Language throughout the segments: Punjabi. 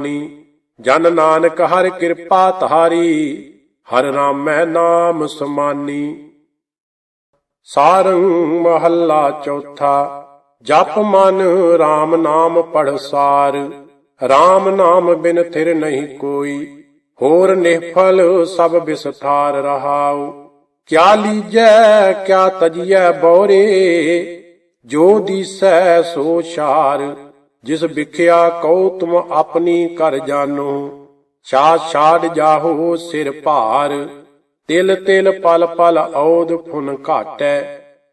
ਮਾਨੀ ਜਨ ਨਾਨਕ ਹਰ ਕਿਰਪਾ ਤਾਰੀ ਹਰ ਨਾਮੈ ਨਾਮ ਸਮਾਨੀ। ਸਾਰੰਗ ਮਹੱਲਾ ਚੌਥਾ, ਜਪ ਮਨ RAM ਨਾਮ ਪੜ ਸਾਰ। RAM ਨਾਮ ਬਿਨ ਥਿਰ ਨਹੀਂ ਕੋਈ, ਹੋਰ ਨਿਹਫਲ ਸਭ ਵਿਸਥਾਰ ਰਹਾਉ। ਕਿਆ ਲੀਜੈ, ਕਿਆ ਤਜੀਐ ਬੋਰੇ, ਜੋ ਦੀਸੈ ਸੋ ਛਾਰ। ਜਿਸ ਵਿਖਿਆ ਕਉ ਤੁਮ ਆਪਣੀ ਘਰ ਜਾਨੋ ਛਾ ਛਾੜ ਜਾਹੋ ਸਿਰ ਭਾਰ, ਤਿਲ ਤਿਲ ਪਲ ਪਲ ਔਦ ਫੁਨ ਘਾਟੈ,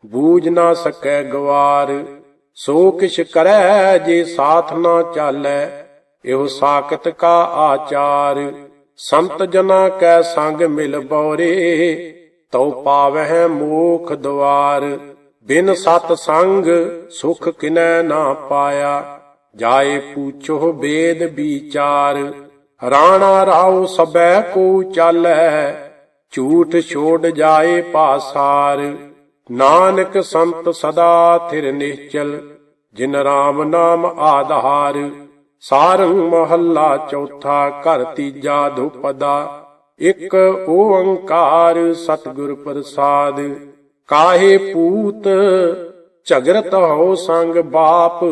ਬੂਝ ਨਾ ਸਕੈ ਗਵਾਰ, ਸੋ ਕਿਛ ਕਰੈ ਜੇ ਸਾਥ ਨਾ ਚਾਲੈ, ਇਹੋ ਸਾਖਤ ਕਾ ਆਚਾਰ, ਸੰਤ ਜਨਾ ਕੈ ਸੰਗ ਮਿਲ ਬੋਰੇ, ਤਉ ਪਾਵਹਿ ਮੋਖ ਦਵਾਰ, ਬਿਨ ਸਤ ਸੰਗ ਸੁਖ ਕਿਨੈ ਨਾ ਪਾਇਆ। ਜਾਏ ਪੂਛੋ ਬੇਦ ਵਿਚਾਰ, ਰਾਣਾ ਰਾਉ ਸਬੈ ਕੋ ਚਾਲੈ ਝੂਠ ਛੋੜ ਜਾਏ ਪਾਸਾਰ। ਨਾਨਕ ਸੰਤ ਸਦਾ ਥਿਰ ਨਿശ്ਚਲ ਜਿਨ ਰਾਮ ਨਾਮ ਆਧਾਰ। ਸਾਰੰਗ ਮਹੱਲਾ ਚੌਥਾ, ਘਰ ਤੀਜਾ ਧੁਪਦਾ। ਇਕ ਓੰਕਾਰ ਸਤਿਗੁਰ ਪ੍ਰਸਾਦ। ਕਾਹੇ ਪੂਤ ਝਗਰਤ ਹੋ ਸੰਗ ਬਾਪ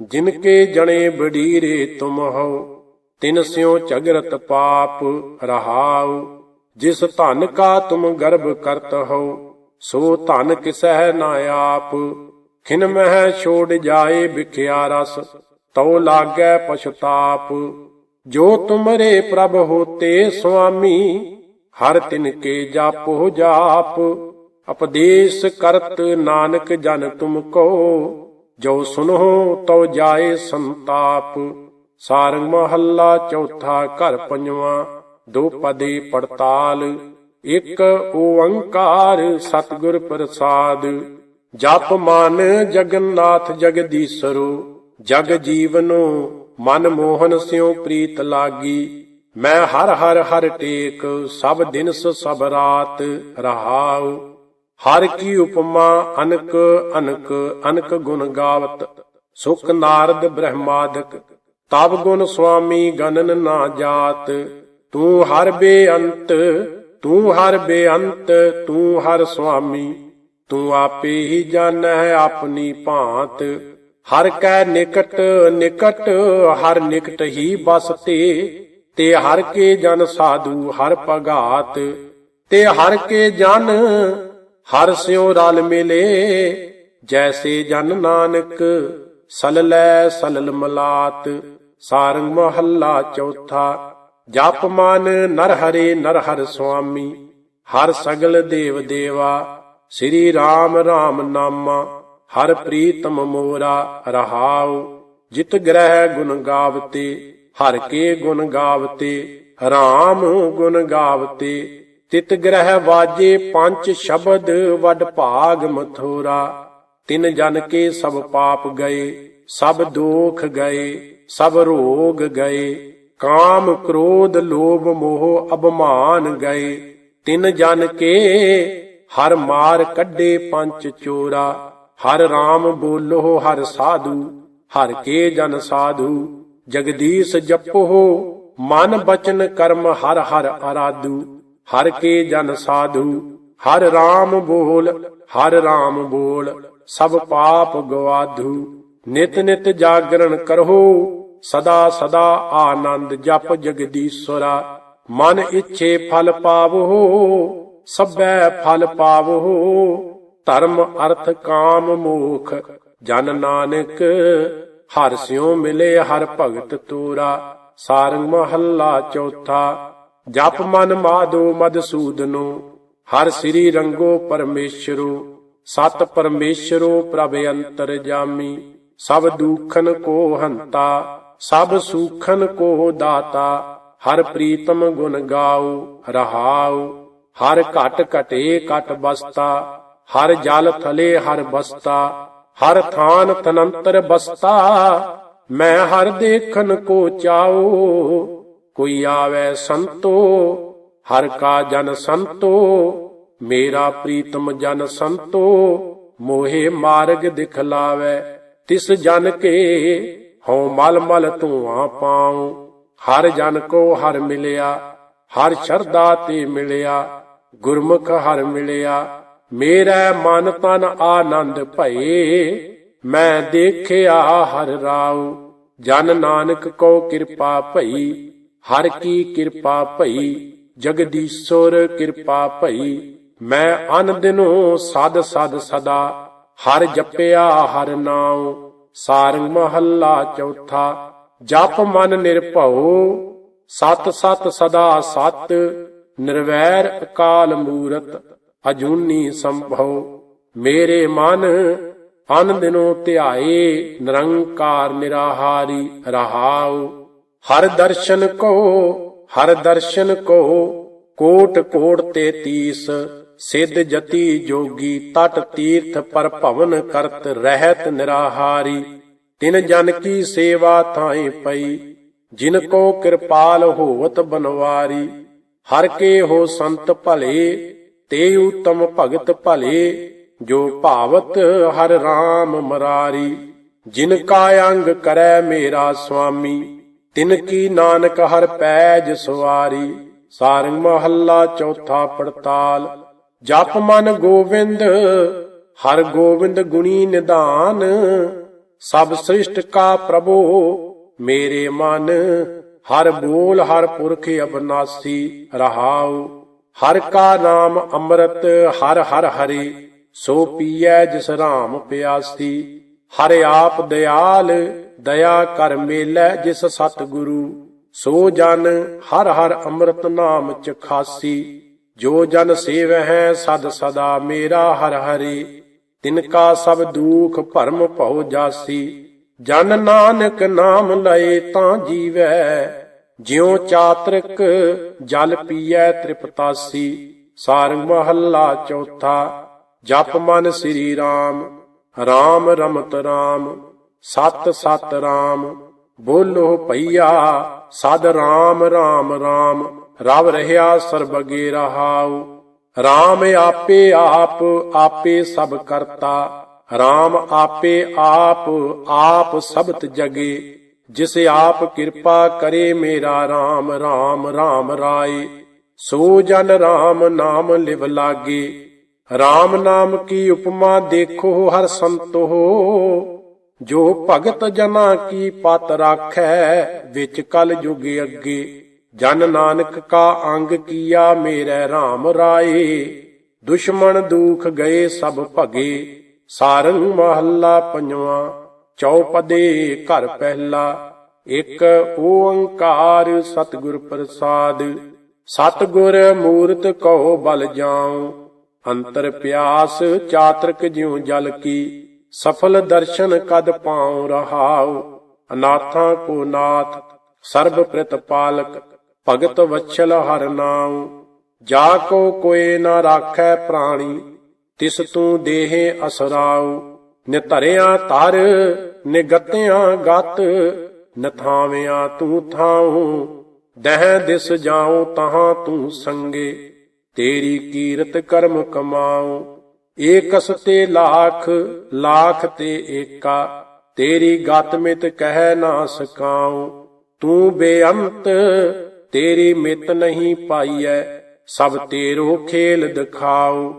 ਜਿਨ ਕੇ ਜਣੇ ਬਡੀਰੇ ਤੁਮ ਹੋ ਤਿਨ ਸਿਉ ਝਗਰਤ ਪਾਪ ਰਹਾਉ। ਜਿਸ ਧਨ ਕਾ ਤੁਮ ਗਰਭ ਕਰਤ ਹੋ ਸੋ ਧਨ ਕਿਸਹਿ ਨਾ ਆਪ। ਖਿਨ ਮਹਿ ਛੋੜ ਜਾਏ ਵਿਖਿਆ ਰਸ, ਤਉ ਲਾਗੈ ਪਛਤਾਪ। ਜੋ ਤੁਮਰੇ ਪ੍ਰਭ ਹੋਤੇ ਸੁਆਮੀ, ਹਰ ਤਿਨ ਕੇ ਜਾਪੋ ਜਾਪ। ਉਪਦੇਸ਼ ਕਰਤ ਨਾਨਕ ਜਨ ਤੁਮ ਕੋ ਜੋ ਸੁਨੋ ਤਉ ਜਾਏ ਸੰਤਾਪ, ਸਾਰੰਗ ਮਹੱਲਾ ਚੌਥਾ ਘਰ ਪੰਜਵਾਂ, ਦੋ ਪਦੇ ਪੜਤਾਲ, ਇਕ ਓੰਕਾਰ ਸਤਿਗੁਰ ਪ੍ਰਸਾਦ। ਜਪ ਮਨ ਜਗਨਨਾਥ ਜਗਦੀਸ਼ਰੋ, ਜਗ ਜੀਵਨੋ, ਮਨ ਮੋਹਨ ਸਿਉ ਪ੍ਰੀਤ ਲਾਗੀ। ਮੈਂ ਹਰ ਹਰ ਹਰ ਟੇਕ, ਸਭ ਦਿਨਸ ਸਭ ਰਾਤ ਰਹਾਉ। ਹਰ ਕੀ ਉਪਮਾ ਅਨਕ ਅਨਕ ਅਨਕ ਗੁਣ ਗਾਵਤ, ਸੁਖ ਨਾਰਦ ਬ੍ਰਹਮਾਦਿਕ, ਤਬ ਗੁਣ ਸੁਆਮੀ ਗਨਨ ਨਾ ਜਾਤ, ਤੂੰ ਹਰ ਬੇਅੰਤ, ਤੂੰ ਹਰ ਬੇਅੰਤ, ਤੂੰ ਹਰ ਸੁਆਮੀ, ਤੂੰ ਆਪੇ ਹੀ ਜਾਣੈ ਆਪਣੀ ਭਾਂਤ, ਹਰ ਕੈ ਨਿਕਟ ਨਿਕਟ, ਹਰ ਨਿਕਟ ਹੀ ਬਸਤੇ ਤੇ ਹਰ ਕੇ ਜਨ ਸਾਧੂ ਹਰ ਭਗਾਤ, ਤੇ ਹਰ ਕੇ ਜਨ ਹਰ ਸਿਉ ਰਲ ਮਿਲੇ, ਜੈਸੇ ਜਨ ਨਾਨਕ, ਸਲ ਲੈ ਸਲਲ ਮਲਾਤ, ਸਾਰੰਗ ਮਹੱਲਾ ਚੌਥਾ, ਜਪ ਮਨ ਨਰ ਹਰੇ ਨਰ ਹਰ ਸੁਆਮੀ, ਹਰ ਸਗਲ ਦੇਵ ਦੇਵਾ, ਸ੍ਰੀ ਰਾਮ ਰਾਮ ਨਾਮਾ, ਹਰ ਪ੍ਰੀਤਮ ਮੋਰਾ ਰਹਾਉ, ਜਿਤ ਗ੍ਰਹਿ ਗੁਣ ਗਾਵਤੇ, ਹਰ ਕੇ ਗੁਣ ਗਾਵਤੇ, ਰਾਮ ਗੁਣ ਗਾਵਤੇ ਤਿਤ ਗ੍ਰਹਿ ਵਾਜੇ ਪੰਜ ਸ਼ਬਦ ਵਡ ਭਾਗ ਮਥੋਰਾ। ਤਿਨ ਜਨ ਕੇ ਸਭ ਪਾਪ ਗਏ, ਸਭ ਦੋਖ ਗਏ, ਸਭ ਰੋਗ ਗਏ। ਕਾਮ ਕ੍ਰੋਧ ਲੋਭ ਮੋਹ ਅਭਮਾਨ ਗਏ। ਤਿਨ ਜਨ ਕੇ ਹਰ ਮਾਰ ਕੱਢੇ ਪੰਚ ਚੋਰਾ। ਹਰ RAM ਬੋਲੋ ਹਰ ਸਾਧੂ, ਹਰ ਕੇ ਜਨ ਸਾਧੂ। ਜਗਦੀਸ਼ ਜਪੋ ਮਨ ਬਚਨ ਕਰਮ ਹਰ ਹਰ ਅਰਾਧੂ। ਹਰ ਕੇ ਜਨ ਸਾਧੂ, ਹਰ RAM ਬੋਲ, ਹਰ RAM ਬੋਲ, ਸਭ ਪਾਪ ਗਵਾਧੂ। ਨਿਤ ਨਿਤ ਜਾਗਰਣ ਕਰੋ, ਸਦਾ ਸਦਾ ਆਨੰਦ ਜਪ ਜਗਦੀਸ਼ਵਰਾ। ਮਨ ਇੱਛੇ ਫਲ ਪਾਵੋ, ਸਭੈ ਫਲ ਪਾਵੋ। ਧਰਮ ਅਰਥ ਕਾਮ ਮੋਖ, ਜਨ ਨਾਨਕ, ਹਰ ਸਿਉ ਮਿਲੇ ਹਰ ਭਗਤ ਤੋਰਾ। ਸਾਰੰਗ ਮਹੱਲਾ ਚੌਥਾ ਜਪ ਮਨ ਮਾਧੋ ਮਦਸੂਦਨੋ ਹਰ ਸ੍ਰੀ ਰੰਗੋ ਪਰਮੇਸ਼ਰੋ, ਸਤ ਪਰਮੇਸ਼ਰੋ ਪ੍ਰਭ ਅੰਤਰ ਜਾਮੀ, ਸਭ ਦੁਖਨ ਕੋ ਹੰਤਾ, ਸਭ ਸੁਖਨ ਕੋ ਦਾਤਾ, ਹਰ ਪ੍ਰੀਤਮ ਗੁਣ ਗਾਉ ਰਹਾਉ ਹਰ ਘਟ ਘਟੇ ਘਟ ਬਸਤਾ, ਹਰ ਜਲ ਥਲੇ ਹਰ ਬਸਤਾ, ਹਰ ਥਾਨ ਤਨੰਤਰ ਬਸਤਾ, ਮੈਂ ਹਰ ਦੇਖਨ ਕੋ ਚਾਓ ਕੋਈ ਆਵੇ ਸੰਤੋ, ਹਰ ਕਾ ਜਨ ਸੰਤੋ, ਮੇਰਾ ਪ੍ਰੀਤਮ ਜਨ ਸੰਤੋ, ਮੋਹੇ ਮਾਰਗ ਦਿਖਲਾਵੇ ਤਿਸ ਜਨ ਕੇ ਹਉ ਮਲ ਮਲ ਧੂਆਂ ਪਾਉ, ਹਰ ਜਨ ਕੋ ਹਰ ਮਿਲਿਆ, ਹਰ ਸ਼ਰਧਾ ਤੇ ਮਿਲਿਆ, ਗੁਰਮੁਖ ਹਰ ਮਿਲਿਆ, ਮੇਰਾ ਮਨ ਤਨ ਆਨੰਦ ਭਏ, ਮੈਂ ਦੇਖਿਆ ਹਰ ਰਾਉ, ਜਨ ਨਾਨਕ ਕੋ ਕਿਰਪਾ ਭਈ ਹਰ ਕੀ ਕਿਰਪਾ ਭਈ, ਜਗਦੀਸ਼ਵਰ ਕਿਰਪਾ ਭਈ। ਮੈਂ ਅਨ ਦਿਨੋ ਸਦ ਸਦ ਸਦਾ, ਹਰ ਜਪਿਆ ਹਰ ਨਾਉ। ਸਾਰੰਗ ਮਹੱਲਾ ਚੌਥਾ, ਜਪ ਮਨ ਨਿਰਭਉ। ਸਤ ਸਤ ਸਦਾ ਸਤ, ਨਿਰਵੈਰ ਅਕਾਲ ਮੂਰਤ ਅਜੂਨੀ ਸੰਭਉ। ਮੇਰੇ ਮਨ ਅਨ ਦਿਨੋ ਧਿਆਏ, ਨਿਰੰਕਾਰ ਨਿਰਾਹਾਰੀ ਰਹਾਉ। ਹਰ ਦਰਸ਼ਨ ਕੋ, ਹਰ ਦਰਸ਼ਨ ਕੋ, ਕੋਟ ਕੋਟ ਤੇ ਤੀਸ, ਸਿੱਧ ਜਤੀ ਜੋਗੀ ਤਟ ਤੀਰਥ ਪਰ ਭਵਨ ਕਰਤ ਰਹਿਤ ਨਿਰਾਹਾਰੀ, ਤਿਨ ਜਨ ਕੀ ਸੇਵਾ ਥਾਏ ਪਈ, ਜਿਨ ਕੋ ਕਿਰਪਾਲ ਹੋਵਤ ਬਨਵਾਰੀ, ਹਰ ਕੇ ਹੋ ਸੰਤ ਭਲੇ, ਤੇ ਉਤਮ ਭਗਤ ਭਲੇ, ਜੋ ਭਾਵਤ ਹਰ RAM ਮਰਾਰੀ, ਜਿਨ ਕਾ ਅੰਗ ਕਰੈ ਮੇਰਾ ਸੁਆਮੀ ਤਿਨ ਕੀ ਨਾਨਕ ਹਰ ਪੈਜ ਸਵਾਰੀ, ਸਾਰੰਗ ਮਹੱਲਾ ਚੌਥਾ ਪੜਤਾਲ। ਜਪ ਮਨ ਗੋਵਿੰਦ, ਹਰ ਗੋਵਿੰਦ ਗੁਣੀ ਨਿਧਾਨ। ਸਭ ਸ੍ਰਿਸ਼ਟ ਕਾ ਪ੍ਰਭੂ, ਮੇਰੇ ਮਨ, ਹਰ ਬੋਲ ਹਰ ਪੁਰਖ ਅਬਨਾਸੀ ਰਹਾਉ। ਹਰ ਕਾ ਨਾਮ ਅੰਮ੍ਰਿਤ, ਹਰ ਹਰ ਹਰੇ, ਸੋ ਪੀਐ ਜਿਸ ਰਾਮ ਪਿਆਸੀ। ਹਰ ਆਪ ਦਿਆਲ ਦਇਆ ਕਰ ਮੇਲੈ ਜਿਸ ਸਤਿਗੁਰੂ, ਸੋ ਜਨ ਹਰ ਹਰ ਅੰਮ੍ਰਿਤ ਨਾਮ ਚ ਖਾਸੀ। ਜੋ ਜਨ ਸੇਵਹਿ ਸਦ ਸਦਾ ਮੇਰਾ ਹਰ ਹਰੀ। ਤਿਨ ਕਾ ਸਭ ਦੁਖ ਭਰਮ ਭਉ ਜਾਸੀ। ਜਨ ਨਾਨਕ ਨਾਮ ਲਏ ਤਾਂ ਜੀਵੈ ਜਿਉ ਚਾਤ੍ਰਿਕ ਜਲ ਪੀਐ ਤ੍ਰਿਪਤਾਸੀ। ਸਾਰੰਗ ਮਹੱਲਾ ਚੌਥਾ। ਜਪ ਮਨ ਸ੍ਰੀ ਰਾਮ। ਰਾਮ ਰਮਤ ਰਾਮ। ਸਤ ਸਤ ਰਾਮ, ਬੋਲੋ ਭਈਆ, ਸਦ ਰਾਮ ਰਾਮ ਰਾਮ, ਰਵ ਰਹਿਆ ਸਰਬਗੇ ਰਹਾਉ। RAM ਆਪੇ ਆਪ, ਆਪੇ ਸਭ ਕਰਤਾ। RAM ਆਪੇ ਆਪ ਆਪ ਸਬਤ ਜਗੇ। ਜਿਸ ਆਪ ਕਿਰਪਾ ਕਰੇ ਮੇਰਾ RAM RAM RAM ਰਾਏ। ਸੋ ਜਨ RAM ਨਾਮ ਲਿਵ ਲਾਗੇ। RAM ਨਾਮ ਕੀ ਉਪਮਾ ਦੇਖੋ, ਹਰ ਸੰਤੋ ਜੋ ਭਗਤ ਜਨਾ ਕੀ ਪਤ ਰਾਖੈ, ਵਿੱਚ ਕਲ ਯੁਗ ਅੱਗੇ। ਜਨ ਨਾਨਕ ਕਾ ਅੰਗ ਕੀਆ ਮੇਰੇ RAM ਰਾਏ। ਦੁਸ਼ਮਣ ਦੁਖ ਗਏ ਸਭ ਭਗੇ। ਸਾਰੰਗ ਮਹੱਲਾ ਪੰਜਵਾ, ਚੌਪਦੇ ਘਰ ਪਹਿਲਾ। ਇੱਕ ਓੰਕਾਰ ਸਤਿਗੁਰ ਪ੍ਰਸਾਦ। ਸਤਿਗੁਰ ਮੂਰਤ ਕਹੋ ਬਲ ਜਾਉ। ਅੰਤਰ ਪਿਆਸ ਚਾਤ੍ਰਿਕ ਜਿਉ ਜਲ ਕੀ। ਸਫਲ ਦਰਸ਼ਨ ਕਦ ਪਾਉ ਰਹਾਉ, ਅਨਾਥਾਂ ਕੋ ਨਾਥ ਸਰਬ ਪ੍ਰਿਤ ਪਾਲਕ, ਭਗਤ ਵਛਲ ਹਰ ਨਾਉ। ਜਾ ਕੋ ਕੋਏ ਨਾ ਰਾਖੈ ਪ੍ਰਾਣੀ, ਤਿਸ ਤੂੰ ਦੇਹੇ ਅਸਰਾਉ। ਨਿਧਰਿਆ ਧਰ, ਨਿਗਤਿਆਂ ਗਤ, ਨਥਾਵਿਆਂ ਤੂੰ ਥਾਉ। ਦਹਿ ਦਿਸ ਜਾਉ ਤਹਾਂ ਤੂੰ ਸੰਗੇ, ਤੇਰੀ ਕੀਰਤ ਕਰਮ ਕਮਾਉ। ਏਕਸ ਤੇ ਲਾਖ ਲਾਖ ਤੇ ਏਕਾ, ਤੇਰੀ ਗਤ ਮਿਤ ਕਹਿ ਨਾ ਸਕਾਉ। ਤੂੰ ਬੇਅੰਤ, ਤੇਰੀ ਮਿਤ ਨਹੀਂ ਪਾਈਐ, ਸਭ ਤੇਰੋ ਖੇਲ ਦਿਖਾਉ।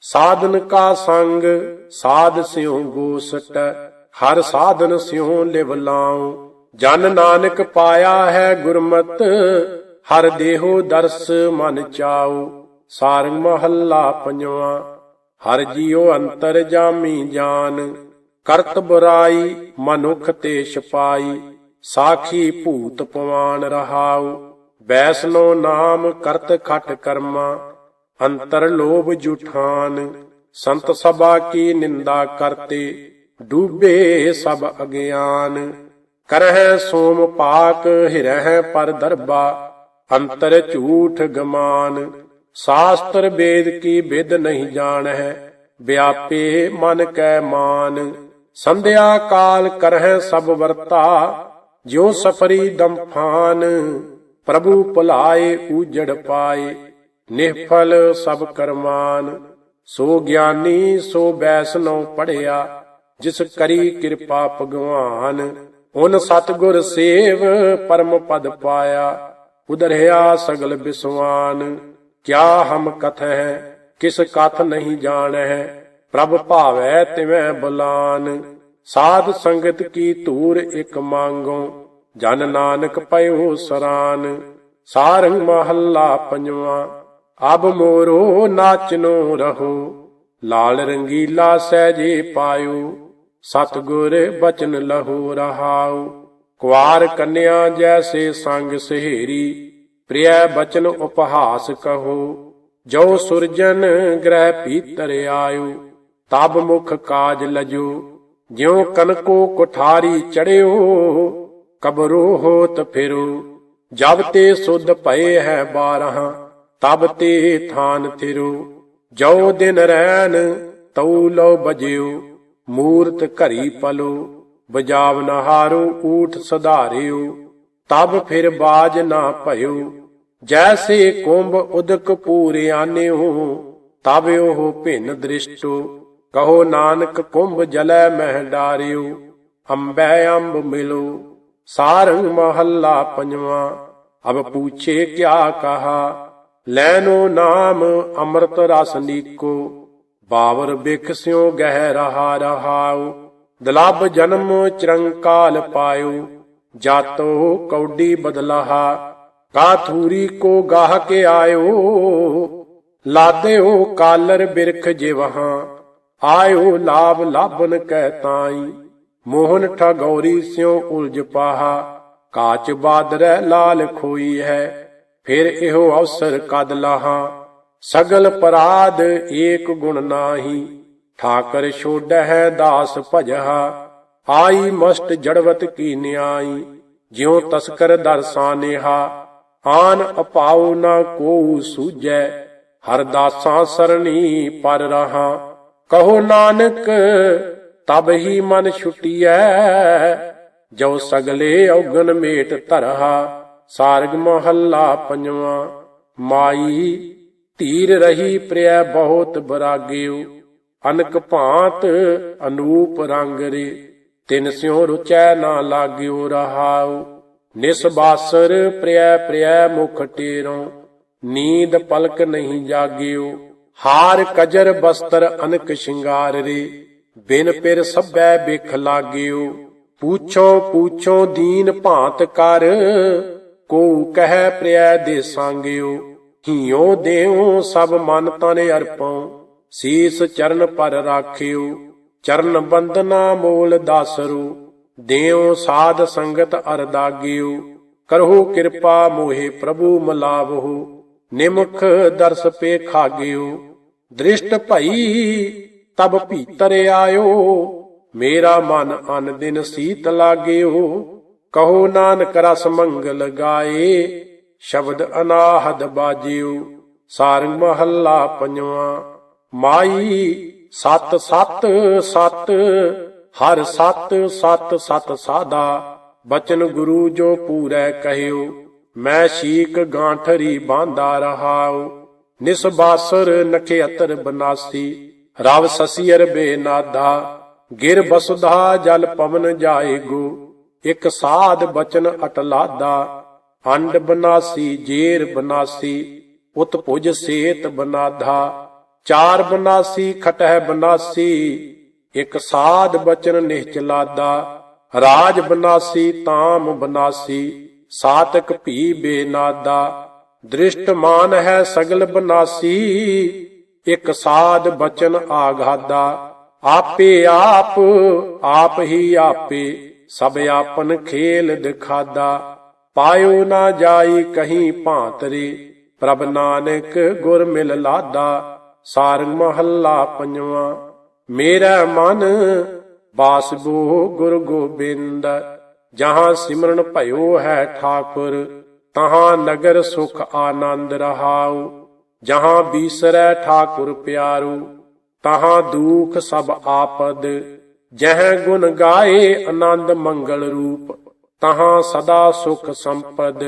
ਸਾਧਨ ਕਾ ਸੰਗ, ਸਾਧ ਸਿਉ ਗੋਸਟ, ਹਰ ਸਾਧਨ ਸਿਉ ਲਿਵ ਲਾਉ। ਜਨ ਨਾਨਕ ਪਾਇਆ ਹੈ ਗੁਰਮਤ, ਹਰ ਦੇਹੋ ਦਰਸ ਮਨ ਚਾਉ। ਸਾਰੰਗ ਮਹੱਲਾ ਪੰਜਵਾ ਹਰ ਜੀਉ ਅੰਤਰ ਜਾਮੀ ਜਾਨ, ਕਰਤ ਬੁਰਾਈ ਮਨੁਖ ਤੇ ਛਪਾਈ, ਸਾਖੀ ਭੂਤ ਪਵਾਨ ਰਹਾਉ ਬੈਸਨੋ ਨਾਮ ਕਰਤ ਖਟ ਕਰਮਾ, ਅੰਤਰ ਲੋਭ ਜੁਠਾਨ, ਸੰਤ ਸਭਾ ਕੀ ਨਿੰਦਾ ਕਰਤੇ, ਡੂਬੇ ਸਭ ਅਗਿਆਨ, ਕਰਹਿ ਸੋਮ ਪਾਕ ਹਿਰਹਿ ਪਰ ਦਰਬਾ, ਅੰਤਰ ਝੂਠ ਗਮਾਨ ਸਾਸਤਰ ਵੇਦ ਕੀ ਵਿਦ ਨਹੀਂ ਜਾਣ ਹੈ ਵਿਆਪੇ ਮਨ ਕੈ ਮਾਨ। ਸੰਧਿਆ ਕਾਲ ਕਰਹਿ ਸਭ ਵਰਤਾ, ਜਿਉ ਸਫਰੀ ਦੰਫਾਨ ਪ੍ਰਭੂ ਭੁਲਾਏ, ਊਜੜ ਪਾਏ ਨਿਹਫਲ ਸਭ ਕਰਮਾਨ। ਸੋ ਗਿਆਨੀ, ਸੋ ਬੈਸਨੋ ਪੜਿਆ ਜਿਸ ਕਰੀ ਕਿਰਪਾ ਭਗਵਾਨ। ਉਨ ਸਤਗੁਰ ਸੇਵ, ਪਰਮ ਪਦ ਪਾਇਆ ਉਦਰਿਆ ਸਗਲ ਬਿਸਵਾਨ। ਕਿਆ ਹਮ ਕਥ ਹੈ, ਕਿਸ ਕਥ ਨਹੀਂ ਹੈ ਪ੍ਰਭ ਭਾਵੈ ਤਿਵੈ ਬੁਲਾਨ। ਸਾਧ ਸੰਗਤ ਕੀ ਧੂਰ ਇਕ ਮੰਗੋ, ਜਨ ਨਾਨਕ ਪਇਓ ਸਰਾਨ। ਸਾਰੰਗ ਮਹੱਲਾ ਪੰਜਵਾਂ, ਅਬ ਮੋਰੋ ਨਾਚਨੋ ਰਹੋ। ਲਾਲ ਰੰਗੀਲਾ ਸਹਿਜੇ ਪਾਇਓ, ਸਤਗੁਰ ਬਚਨ ਲਹੋ ਰਹਾਉ। ਕੁਆਰ ਕੰਨਿਆ ਜੈਸੇ ਸੰਗ ਸਹੇਰੀ ਪ੍ਰਿਯ ਬਚਨ ਉਪਹਾਸ ਕਹੋ, ਜੋ ਸੁਰਜਨ ਗ੍ਰਹਿ ਭੀਤਰ ਆਇਓ ਤਬ ਮੁਖ ਕਾਜ ਲਜੋ, ਜਿਉ ਕਨਕੋ ਕੁਠਾਰੀ ਚੜਿਓ ਕਬਰੋ ਹੋਤ ਫਿਰੋ, ਜਬ ਤੇ ਸੁਧ ਭਏ ਹੈ ਬਾਰਹਾਂ, ਤਬ ਤੇ ਥਾਨ ਥਿਰੋ, ਜੋ ਦਿਨ ਰਹਿਣ ਤਉ ਲੋ ਬਜਿਓ ਮੂਰਤ ਘਰੀ ਪਲੋ, ਬਜਾਵ ਨਹਾਰੋ ਊਠ ਸਧਾਰਿਓ ਤਬ ਫਿਰ ਬਾਜ ਨਾ ਭਇਓ। ਜੈਸੇ ਕੁੰਭ ਉਦਕ ਪੂਰੇ ਆਨਿਓ, ਤਬ ਉਹ ਭਿੰਨ ਦ੍ਰਿਸ਼ਟੋ। ਕਹੋ ਨਾਨਕ, ਕੁੰਭ ਜਲੈ ਮਹਿ ਡਾਰਿਓ, ਅੰਬੈ ਅੰਬ ਮਿਲੋ। ਸਾਰੰਗ ਮਹੱਲਾ ਪੰਜਵਾਂ, ਅਬ ਪੂਛੇ ਕਿਆ ਕਹਾ। ਲੈਨੋ ਨਾਮ ਅੰਮ੍ਰਿਤ ਰਸ ਨੀਕੋ, ਬਾਵਰ ਬਿਖ ਸਿਉ ਗਹਿ ਰਹਾ ਰਹਾਉ। ਦਲਬ ਜਨਮ ਚਰੰਕਾਲ ਪਾਇਓ। ਜਾਤੋ ਕੌਡੀ ਬਦਲਾਹਾ, ਕਾਥੂਰੀ ਕੋ ਗਾਹ ਕੇ ਆਇਓ, ਲਾਦਿਓ ਕਾਲਰ ਬਿਰਖ ਜਿਵਹਾਂ ਆਇਓ ਲਾਭ ਲਾਭਨ ਕਹਿ ਤਾਈ, ਮੋਹਨ ਠਗੌਰੀ ਸਿਉ ਉਲਝ ਪਾਹਾ, ਕਾਚ ਬਾਦਰੈ ਲਾਲ ਖੋਈ ਹੈ, ਫਿਰ ਇਹੋ ਅਵਸਰ ਕਦ ਲਾਹਾ, ਸਗਲ ਪਰਾਧ ਏਕ ਗੁਣ ਨਾਹੀ, ਠਾਕਰ ਛੋੜੈ ਦਾਸ ਭਜਹਾ ਆਈ ਮਸਟ ਜੜਵਤ ਕੀ ਨਿਆਈ, ਜਿਉ ਤਸਕਰ ਦਰਸਾਨੇਹਾ ਆਨ ਅਪਾਉ ਨਾ ਕੋ ਸੂਝੈ, ਹਰ ਦਾਸਾਂ ਸਰਣੀ ਪਰ ਰਹਾ। ਕਹੋ ਨਾਨਕ, ਤਬ ਹੀ ਮਨ ਛੁਟੀਐ ਜੋ ਸਗਲੇ ਔਗਨ ਮੇਟ ਧਰਹਾ, ਸਾਰਗ ਮਹੱਲਾ ਪੰਜਵਾਂ। ਮਾਈ, ਧੀਰ ਰਹੀ ਪ੍ਰਿਆ ਬਹੁਤ ਬਰਾਗਿਓ ਅਨਕ ਭਾਂਤ ਅਨੂਪ ਰੰਗ ਰੇ। ਤਿਨ ਸਿਉ ਰੁਚੈ ਨਾ ਲਾਗਿਓ ਰਹਾਉ ਨਿਸਬਾਸਰ ਪ੍ਰਿਆ ਪ੍ਰਿਆ ਮੁਖ ਟੇਰੋਂ ਨੀਂਦ ਪਲਕ ਨਹੀਂ ਜਾਗਿਓ, ਹਾਰ ਕਜਰ ਬਸਤਰ ਅਨਕ ਸ਼ਿੰਗਾਰ ਰੇ, ਬਿਨ ਪਿਰ ਸਭੈ ਬਿਖ ਲਾਗਿਓ, ਪੂਛੋ ਪੂਛੋ ਦੀਨ ਭਾਂਤ ਕਰ ਕੋ ਕਹਿ ਪ੍ਰਿਆ ਦੇ ਸੰਗਿਓ ਹੀਓ ਦੇਉ ਸਭ ਮਨ ਤਨ ਅਰਪਉ, ਸੀਸ ਚਰਨ ਪਰ ਰਾਖਿਓ ਚਰਨ ਬੰਦਨਾ ਮੂਲ ਦਾਸਰੂ ਦਿਓ ਸਾਧ ਸੰਗਤ ਅਰਦਾਗਿਓ ਕਰਹੁ ਕਿਰਪਾ ਮੋਹਿ ਪ੍ਰਭੂ ਮਲਾਵਹੁ, ਨਿਮਖ ਦਰਸ ਪੇ ਖਾਗਿਓ ਦ੍ਰਿਸ਼ਟ ਭਈ ਤਬ ਭੀਤਰ ਆਇਓ, ਮੇਰਾ ਮਨ ਅਨ ਦਿਨ ਸੀਤ ਲਾਗਿਓ ਕਹੋ ਨਾਨਕ ਰਸ ਮੰਗਲ ਗਾਏ, ਸ਼ਬਦ ਅਨਾਹਦ ਬਾਜਿਓ ਸਾਰੰਗ ਮਹੱਲਾ ਪੰਜਵਾਂ, ਮਾਈ ਸਤ ਸਤ ਸਤ, ਹਰ ਸਤ ਸਤ ਸਤ ਸਾਦਾ। ਬਚਨ ਗੁਰੂ ਜੋ ਪੂਰੈ ਕਹਿਓ, ਮੈਂ ਸ਼ੀਕ ਗਾਂਠਰੀ ਬਾਂਦਾ ਰਹਾਉ। ਨਿਸਬਾਸਰ ਨਖੇਤਰ ਬਨਾਸੀ, ਰਵ ਸਸੀਰ ਬੇਨਾਦਾ। ਗਿਰ ਬਸੁਧਾ ਜਲ ਪਵਨ ਜਾਏਗੋ ਇਕ ਸਾਧ ਬਚਨ ਅਟਲਾਦਾ। ਅੰਡ ਬਨਾਸੀ, ਜੇਰ ਬਨਾਸੀ, ਉਤ ਪੁਜ ਸੇਤ ਬਨਾਧਾ। ਚਾਰ ਬਨਾਸੀ, ਖਟਹਿ ਬਨਾਸੀ, ਇਕ ਸਾਧ ਬਚਨ ਨਿਹਚਲਾਦਾ ਰਾਜ ਬਨਾਸੀ, ਤਾਮ ਬਨਾਸੀ, ਸਾਤਕ ਭੀ ਬੇਨਾਦਾ। ਦ੍ਰਿਸ਼ਟ ਮਾਨ ਹੈ ਸਗਲ ਬਨਾਸੀ, ਇਕ ਸਾਧ ਬਚਨ ਆਗਾਦਾ। ਆਪੇ ਆਪ ਆਪ ਹੀ ਆਪੇ, ਸਭ ਆਪਨ ਖੇਲ ਦਿਖਾਦਾ। ਪਾਇਓ ਨਾ ਜਾਈ ਕਹੀਂ ਭਾਂਤਰੇ, ਪ੍ਰਭ ਨਾਨਕ ਗੁਰ ਮਿਲ ਲਾਦਾ। ਸਾਰੰਗ ਮਹੱਲਾ ਪੰਜਵਾਂ, ਮੇਰਾ ਮਨ ਬਾਸਬੋ ਗੁਰ ਗੋਬਿੰਦ, ਜਹਾਂ ਸਿਮਰਨ ਭਇਓ ਹੈ ਠਾਕੁਰ, ਤਹਾਂ ਨਗਰ ਸੁਖ ਆਨੰਦ ਰਹਾਉ, ਜਹਾਂ ਬੀਸਰੈ ਠਾਕੁਰ ਪਿਆਰੂ, ਤਹਾਂ ਦੁਖ ਸਭ ਆਪਦ, ਜਹ ਗੁਣ ਗਾਏ ਆਨੰਦ ਮੰਗਲ ਰੂਪ, ਤਹਾਂ ਸਦਾ ਸੁਖ ਸੰਪਦ,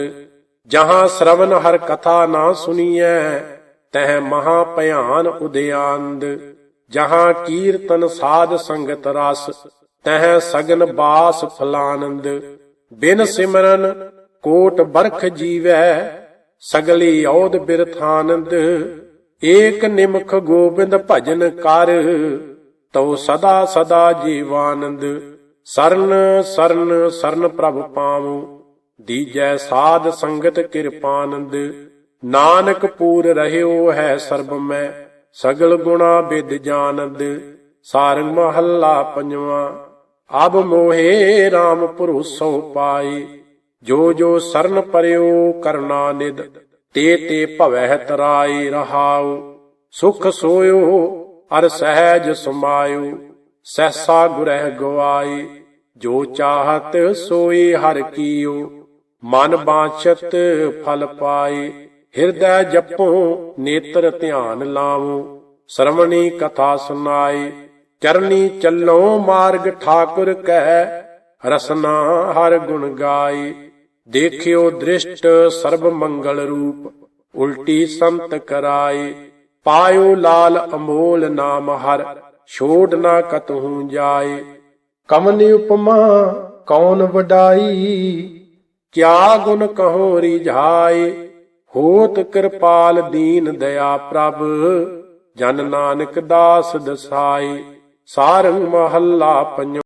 ਜਹਾਂ ਸ਼ਰਵਨ ਹਰ ਕਥਾ ਨਾ ਸੁਨੀਐ ਤਹ ਮਹਾ ਭਿਆਨ ਉਦਿਆੰਦ ਜਹਾਂ ਕੀਰਤਨ ਸਾਧ ਸੰਗਤ ਰਸ, ਤਹ ਸਗਨ ਬਾਸ ਫਲਾਨੰਦ, ਬਿਨ ਸਿਮਰਨ ਕੋਟ ਬਰਖ ਜੀਵੈ, ਸਗਲੀ ਔਦ ਬਿਰਥਾਨੰਦ, ਏਕ ਨਿਮਖ ਗੋਬਿੰਦ ਭਜਨ ਕਰ, ਤਉ ਸਦਾ ਸਦਾ ਜੀਵਾਨੰਦ, ਸਰਨ ਸਰਨ ਸਰਨ ਪ੍ਰਭ ਪਾਵੂ, ਦੀਜੈ ਸਾਧ ਸੰਗਤ ਕਿਰਪਾਨੰਦ। ਨਾਨਕ ਪੂਰ ਰਹਿਓ ਹੈ ਸਰਬ ਮੈਂ, ਸਗਲ ਗੁਣਾ ਬਿਦ ਜਾਨੰਦ, ਸਾਰੰਗ ਮਹੱਲਾ ਪੰਜਵਾਂ। ਅਬ ਮੋਹੇ RAM ਭਰੋਸੋ ਪਾਈ ਜੋ ਜੋ ਸਰਨ ਪਰਿਓ ਕਰਨਾ ਨਿਦ ਤੇ ਤੇ ਭਵਹਿ ਤਰਾਈ ਰਹਾਉ। ਸੁਖ ਸੋਇਓ, ਅਰ ਸਹਿਜ ਸਮਾਇਓ, ਸਹਸਾ ਗੁਰਹਿ ਗਵਾਈ ਜੋ ਚਾਹਤ ਸੋਈ ਹਰ ਕੀਓ, ਮਨ ਬਾਛਤ ਫਲ ਪਾਈ ਹਿਰਦੈ ਜਪੋ, ਨੇਤਰ ਧਿਆਨ ਲਾਵੋ। ਸ਼ਰਵਣੀ ਕਥਾ ਸੁਨਾਏ ਚਰਨੀ ਚੱਲੋ ਮਾਰਗ ਠਾਕੁਰ ਕਹਿ, ਰਸਨਾ ਹਰ ਗੁਣ ਗਾਏ ਦੇਖਿਓ ਦ੍ਰਿਸ਼ਟ ਸਰਬ ਮੰਗਲ ਰੂਪ, ਉਲਟੀ ਸੰਤ ਕਰਾਏ ਪਾਇਓ ਲਾਲ ਅਮੋਲ ਨਾਮ ਹਰ, ਛੋੜ ਨਾ ਕਤਹੂ ਜਾਏ ਕਮਨੀ ਉਪਮਾ ਕੌਣ ਵਡਾਈ, ਕਿਆ ਗੁਣ ਕਹੋ ਰਿਝਾਏ ਹੋਤ ਕਿਰਪਾਲ ਦੀਨ ਦਇਆ ਪ੍ਰਭ ਜਨ ਨਾਨਕ ਦਾਸ ਦਸਾਈ ਸਾਰੰਗ ਮਹੱਲਾ ਪੰਜ